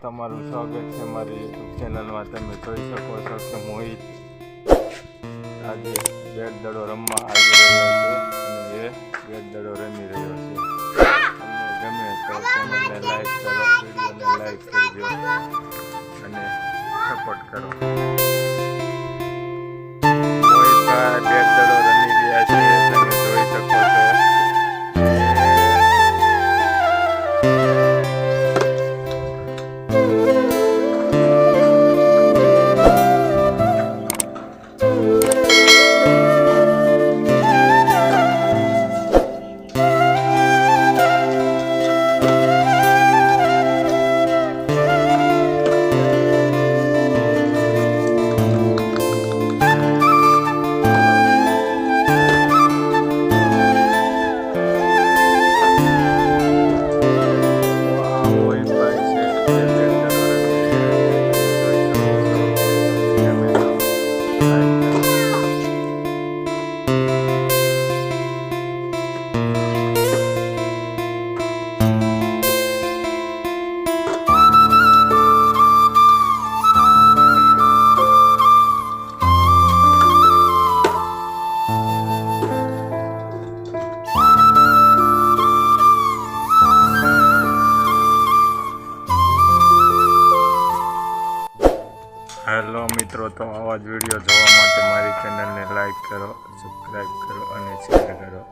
તમારું સ્વાગત છે મારી યુટ્યુબ ચેનલમાં. તમે જોઈ શકો છો કે મોહિત આજે બેટ દડો રમવા આવી રહ્યો છે અને એ બેટ દડો રમી રહ્યો છે. તમને ગમે તો ચેનલને લાઈક કરો, વિડીયોને લાઈક કરજો અને સપોર્ટ કરો. હેલો મિત્રો, તો આવા જ વીડિયો જોવા માટે મારી ચેનલને લાઈક કરો સબસ્ક્રાઈબ કરો અને શેર કરો.